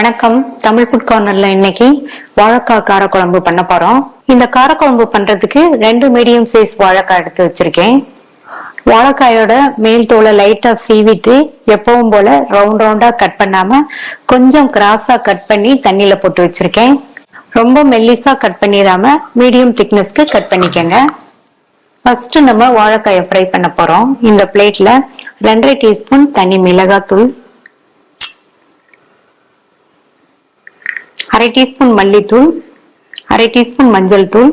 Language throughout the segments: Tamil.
வணக்கம். தமிழ் ஃபுட் கார்னர்ல இன்னைக்கு வாழைக்காய் காரக்குழம்பு பண்ண போறோம். இந்த காரக்குழம்பு பண்றதுக்கு ரெண்டு மீடியம் சைஸ் வாழைக்காய் எடுத்து வச்சிருக்கேன். வாழைக்காயோட மேல் தோலை லைட்டா சீவிட்டு எப்பவும் போல ரவுண்ட் ரவுண்டா கட் பண்ணாம கொஞ்சம் கிராஸா கட் பண்ணி தண்ணியில போட்டு வச்சிருக்கேன். ரொம்ப மெல்லிசா கட் பண்ணிடாம மீடியம் திக்னஸ்க்கு கட் பண்ணிக்கங்க. ஃபர்ஸ்ட் நம்ம வாழைக்காயை ஃப்ரை பண்ண போறோம். இந்த பிளேட்ல ரெண்டரை டீஸ்பூன் தனி மிளகாத்தூள் அரை டீஸ்பூன் மல்லித்தூள் அரை டீஸ்பூன் மஞ்சள் தூள்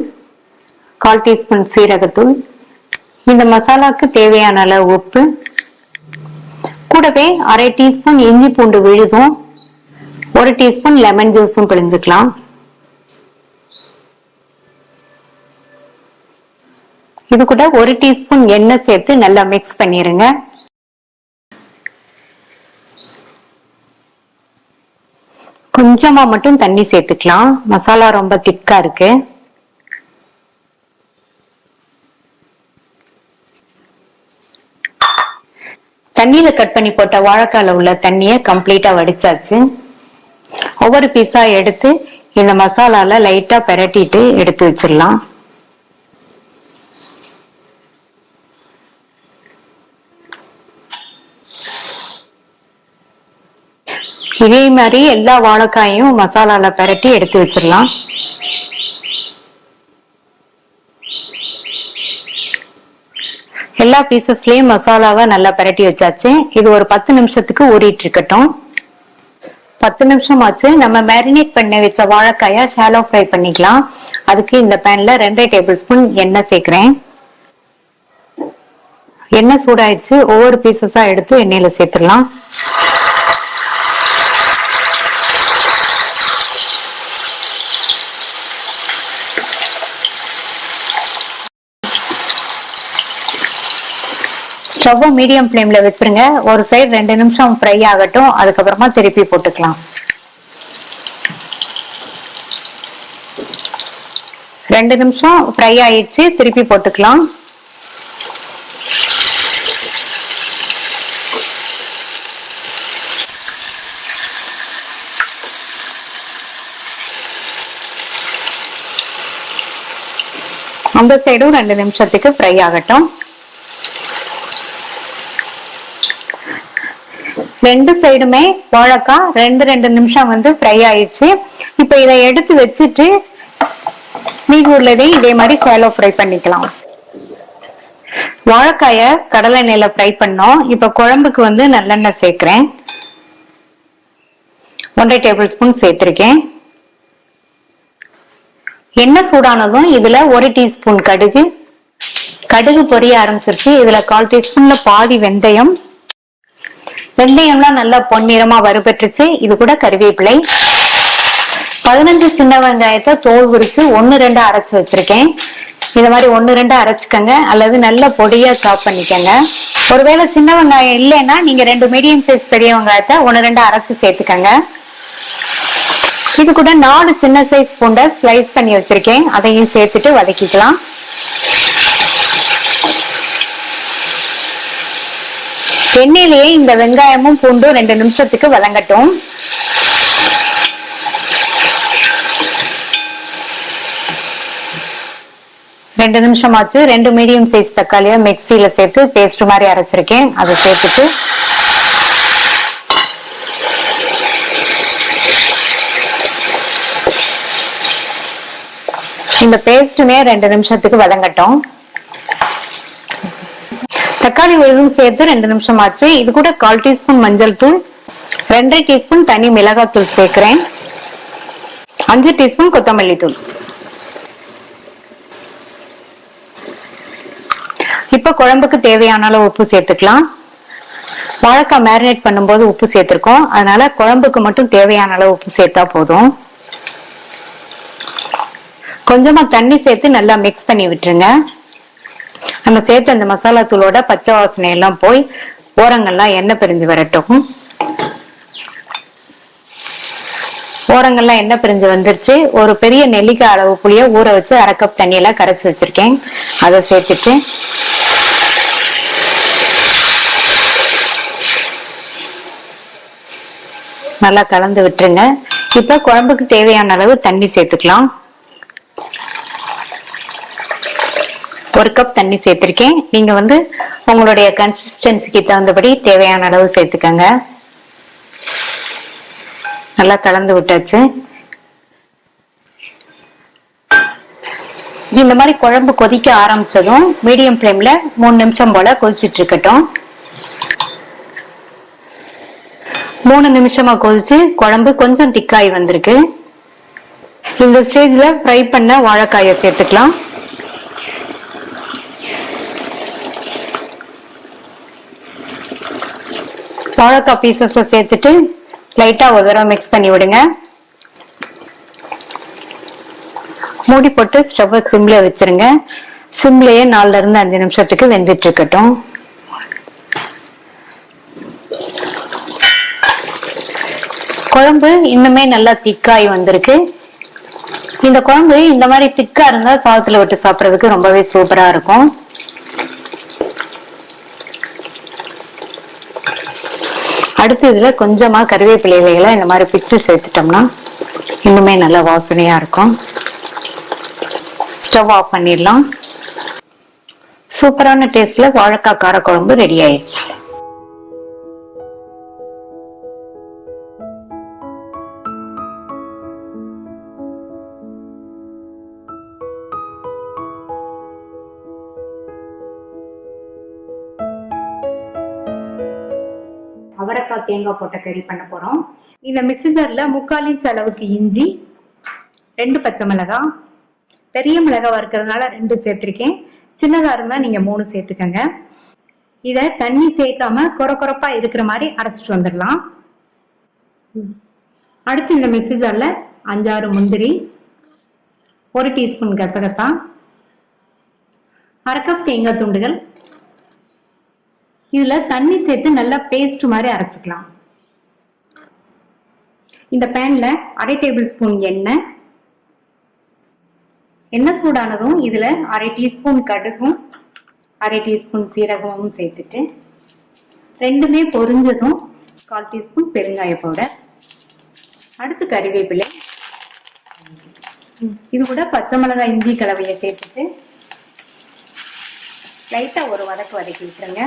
கால் டீஸ்பூன் சீரகத்தூள். இந்த மசாலாக்கு தேவையான அளவு உப்பு. கூடவே அரை டீஸ்பூன் இஞ்சி பூண்டு விழுதும் ஒரு டீஸ்பூன் லெமன் ஜூஸும் பிழிஞ்சுக்கலாம். இது கூட ஒரு டீஸ்பூன் எண்ணெய் சேர்த்து நல்லா மிக்ஸ் பண்ணிருங்க. கொஞ்சமா மட்டும் தண்ணி சேர்த்துக்கலாம். மசாலா ரொம்ப திக்கா இருக்கு. தண்ணியில கட் பண்ணி போட்ட வாழைக்கால உள்ள தண்ணிய கம்ப்ளீட்டா வடிச்சாச்சு. ஒவ்வொரு பீஸா எடுத்து இந்த மசாலால லைட்டா பெரட்டிட்டு எடுத்து வச்சிடலாம். இதே மாதிரி எல்லா வாழைக்காயும் மசாலால பெரட்டி எடுத்து வச்சிடலாம். எல்லா பீசஸ்லயும் மசாலாவை நல்லா பெரட்டி வச்சாச்சு. இது ஒரு பத்து நிமிஷத்துக்கு ஊறிட்டு இருக்கட்டும். பத்து நிமிஷம் ஆச்சு நம்ம மேரினேட் பண்ணி வச்ச வாழைக்காய ஷாலோ ஃப்ரை பண்ணிக்கலாம். அதுக்கு இந்த பேன்ல ரெண்டரை டேபிள் ஸ்பூன் எண்ணெய் சேர்க்கிறேன். எண்ணெய் சூடாயிடுச்சு ஒவ்வொரு பீசஸா எடுத்து எண்ணெயில சேர்த்துடலாம். ஸ்டவ் மீடியம் ஃப்ளேம்ல வச்சிருங்க. ஒரு சைடு ரெண்டு நிமிஷம் ஃப்ரை ஆகட்டும். அதுக்கப்புறமா திருப்பி போட்டுக்கலாம். ரெண்டு நிமிஷம் ஃப்ரை ஆயிடுச்சு. திருப்பி போட்டுக்கலாம். அந்த சைடும் ரெண்டு நிமிஷத்துக்கு ஃப்ரை ஆகட்டும். ரெண்டு சைடுமே வாழைக்காய் ரெண்டு ரெண்டு நிமிஷம் வந்து ஃப்ரை ஆயிடுச்சு. இப்போ இதை எடுத்து வச்சுட்டு மீதி உள்ளதையும் இதே மாதிரி சேலோ ஃப்ரை பண்ணிக்கலாம். வாழைக்காய கடலை எண்ணெயில ஃப்ரை பண்ணோம். இப்ப குழம்புக்கு வந்து நல்லெண்ணெய் சேர்க்கிறேன். ஒன்றரை டேபிள் ஸ்பூன் சேர்த்திருக்கேன். எண்ணெய் சூடானதும் இதுல ஒரு டீஸ்பூன் கடுகு. கடுகு பொரிய ஆரம்பிச்சிருச்சு. இதுல கால் டீஸ்பூன்ல பாதி வெந்தயம். வெந்தயம்லாம் நல்லா பொன்னிறமா வறுபட்டுருச்சு. இது கூட கருவேப்பிலை. பதினஞ்சு சின்ன வெங்காயத்தை தோல் உரிச்சு ஒன்னு ரெண்டு அரைச்சு வச்சிருக்கேன். இது மாதிரி ஒன்னு ரெண்டு அரைச்சிக்கோங்க. அல்லது நல்ல பொடியா சாப் பண்ணிக்கோங்க. ஒருவேளை சின்ன வெங்காயம் இல்லைன்னா நீங்க ரெண்டு மீடியம் சைஸ் பெரிய வெங்காயத்தை ஒன்னு ரெண்டு அரைச்சு சேர்த்துக்கங்க. இது கூட நாலு சின்ன சைஸ் பூண்டை ஸ்லைஸ் பண்ணி வச்சிருக்கேன். அதையும் சேர்த்துட்டு வதக்கிக்கலாம். எண்ணெயிலேயே இந்த வெங்காயமும் பூண்டும் ரெண்டு நிமிஷத்துக்கு வதங்கட்டும். ரெண்டு நிமிஷம் ஆச்சு ரெண்டு மீடியம் சைஸ் தக்காளியை மிக்சியில சேர்த்து பேஸ்ட் மாதிரி அரைச்சிருக்கேன். அதை சேர்த்துட்டு இந்த பேஸ்ட்டுமே ரெண்டு நிமிஷத்துக்கு வதங்கட்டும். தக்காளி விழுதும் சேர்த்து ரெண்டு நிமிஷம் ஆச்சு இது கூட கால் டீஸ்பூன் மஞ்சள் தூள் ரெண்டரை டீஸ்பூன் தனி மிளகாய் தூள் சேர்க்கிறேன். அஞ்சு டீஸ்பூன் கொத்தமல்லி தூள். இப்ப குழம்புக்கு தேவையான அளவு உப்பு சேர்த்துக்கலாம். வாழைக்காய் மேரினேட் பண்ணும்போது உப்பு சேர்த்துருக்கோம். அதனால குழம்புக்கு மட்டும் தேவையான அளவு உப்பு சேர்த்தா போதும். கொஞ்சமா தண்ணி சேர்த்து நல்லா மிக்ஸ் பண்ணி விட்டுருங்க. நம்ம சேர்த்து அந்த மசாலா தூளோட பச்சை வாசனை எல்லாம் போய் ஓரங்கள்லாம் எண்ணெய் பிரிஞ்சு வரட்டும். ஓரங்கள்லாம் எண்ணெய் பிரிஞ்சு வந்துருச்சு. ஒரு பெரிய நெல்லிக்காய் அளவு புளிய ஊற வச்சு அரை கப் தண்ணியெல்லாம் கரைச்சி வச்சிருக்கேன். அதை சேர்த்துட்டு நல்லா கலந்து விட்டுருங்க. இப்ப குழம்புக்கு தேவையான அளவு தண்ணி சேர்த்துக்கலாம். ஒரு கப் தண்ணி சேர்த்திருக்கேன். நீங்க வந்து உங்களுடைய கன்சிஸ்டன்சிக்கு தகுந்தபடி தேவையான அளவு சேர்த்துக்கங்க. நல்லா கலந்து விட்டாச்சு. இந்த மாதிரி குழம்பு கொதிக்க ஆரம்பிச்சதும் மீடியம் ஃப்ளேம்ல மூணு நிமிஷம் போல கொதிச்சிட்டு இருக்கட்டும். மூணு நிமிஷமா கொதிச்சு குழம்பு கொஞ்சம் திக்காய் வந்திருக்கு. இந்த ஸ்டேஜ்ல ஃப்ரை பண்ண வாழைக்காயை சேர்த்துக்கலாம். வாழைக்காய் பீசஸை சேர்த்துட்டு லைட்டா ஒரு தடவை மிக்ஸ் பண்ணி விடுங்க. மூடி போட்டு ஸ்டவ்வை சிம்ல வச்சிருங்க. சிம்லயே நாலுல இருந்து அஞ்சு நிமிஷத்துக்கு வெந்துட்டு இருக்கட்டும். குழம்பு இன்னுமே நல்லா திக்காய் வந்திருக்கு. இந்த குழம்பு இந்த மாதிரி திக்கா இருந்தா சாதத்துல விட்டு சாப்பிடுறதுக்கு ரொம்பவே சூப்பரா இருக்கும். அடுத்து இதுல கொஞ்சமா கருவேப்பிலை இலைகளை இந்த மாதிரி பிச்சு சேர்த்துட்டோம்னா இன்னுமே நல்லா வாசனையா இருக்கும். ஸ்டவ் ஆஃப் பண்ணிடலாம். சூப்பரான டேஸ்ட்ல வாழைக்காய் காரக்குழம்பு ரெடி ஆயிடுச்சு. தேங்காய் போட்ட கறி பண்ண போறோம். இந்த மிக்ஸி ஜார்ல முக்கால் இன்ச் அளவுக்கு இஞ்சி ரெண்டு பச்சை மிளகா பெரிய மிளகா வறுக்கிறதுனால ரெண்டு சேர்த்துருக்கேன். சின்னதா இருந்தா நீங்க மூணு சேர்த்துக்கங்க. இத தண்ணி சேர்க்காம கொர கொரப்பா இருக்கிற மாதிரி அரைச்சிட்டு வந்துடலாம். அடுத்து இந்த மிக்ஸி அஞ்சாறு முந்திரி ஒரு டீஸ்பூன் கசகசா அரை கப் தேங்காய் துண்டுகள் இதுல தண்ணி சேர்த்து நல்லா பேஸ்ட் மாதிரி அரைச்சிக்கலாம். இந்த பேன்ல அரை டேபிள் ஸ்பூன் எண்ணெய் எண்ணெய் சூடானதும் இதுல அரை டீஸ்பூன் கடுகும் அரை டீஸ்பூன் சீரகமும் சேர்த்துட்டு ரெண்டுமே பொரிஞ்சதும் கால் டீஸ்பூன் பெருங்காய பவுடர் அடுத்து கறிவேப்பிலை. இது கூட பச்சை மிளகாய் இஞ்சி கலவையை சேர்த்துட்டு லைட்டா ஒரு வதக்கு வதக்கி விட்டுருங்க.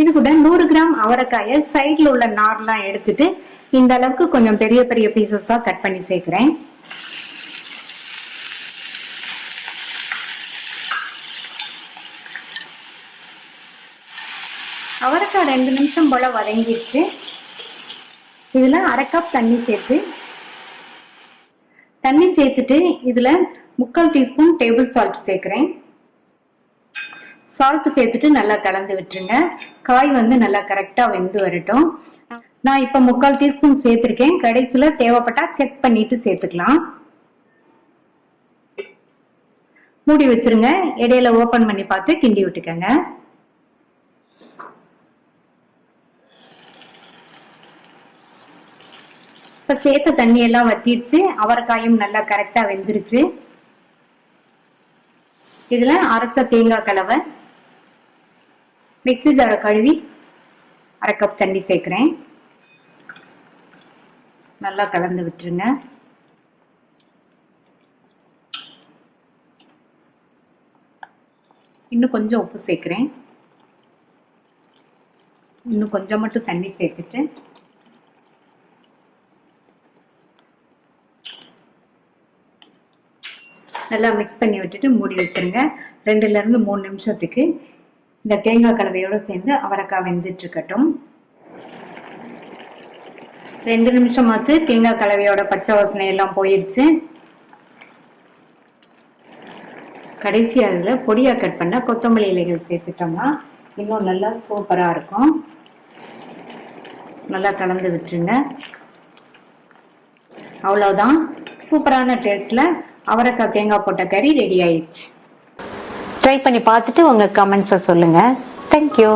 இது கூட நூறு கிராம் அவரைக்காயை சைட்ல உள்ள நார்லாம் எடுத்துட்டு இந்த அளவுக்கு கொஞ்சம் பெரிய பெரிய பீசஸா கட் பண்ணி சேர்க்கிறேன். அவரைக்காய் ரெண்டு நிமிஷம் போல வதங்கிடுச்சு இதுல அரை கப் தண்ணி சேர்த்து தண்ணி சேர்த்துட்டு இதுல முக்கால் டீஸ்பூன் டேபிள் சால்ட் சேர்க்கிறேன். சால்ட் சேர்த்துட்டு நல்லா கலந்து விட்டுருங்க. காய் வந்து நல்லா கரெக்டா வெந்து வரட்டும். நான் இப்ப முக்கால் டீஸ்பூன் சேர்த்திருக்கேன். கடைசியில தேவைப்பட்டா செக் பண்ணிட்டு சேர்த்துக்கலாம். மூடி வச்சிருங்க. இடையில ஓபன் பண்ணி பார்த்து கிண்டி விட்டுக்கங்க. இப்போ சேர்த்த தண்ணி எல்லாம் வத்திருச்சு. அவரைக்காயும் நல்லா கரெக்டா வெந்துருச்சு. இதுல அரைச்ச தேங்காய் கலவை மிக்சி ஜாரை கழுவி அரை கப் தண்ணி சேர்க்குறேன். நல்லா கலந்து விட்டுருங்க. இன்னும் கொஞ்சம் உப்பு சேர்க்குறேன். இன்னும் கொஞ்சம் மட்டும் தண்ணி சேர்த்துட்டு. நல்லா மிக்ஸ் பண்ணி விட்டுட்டு மூடி வச்சிருங்க. ரெண்டுலேருந்து மூணு நிமிஷத்துக்கு இந்த தேங்காய் கலவையோட சேர்ந்து அவரைக்காய் வெந்துட்டு இருக்கட்டும் ரெண்டு நிமிஷமாச்சு தேங்காய் கலவையோட பச்சை வாசனை எல்லாம் போயிடுச்சு கடைசி அதில் பொடியாக கட் பண்ண கொத்தமல்லி இலைகள் சேர்த்துட்டோம்னா இன்னும் நல்லா சூப்பராக இருக்கும். நல்லா கலந்து விட்டுருங்க. அவ்வளோதான் சூப்பரான டேஸ்ட்டில் அவரைக்காய் தேங்காய் போட்ட கறி ரெடி ஆயிடுச்சு. ட்ரை பண்ணி பார்த்துட்டு உங்கள் கமெண்ட்ஸை சொல்லுங்கள் தேங்க்யூ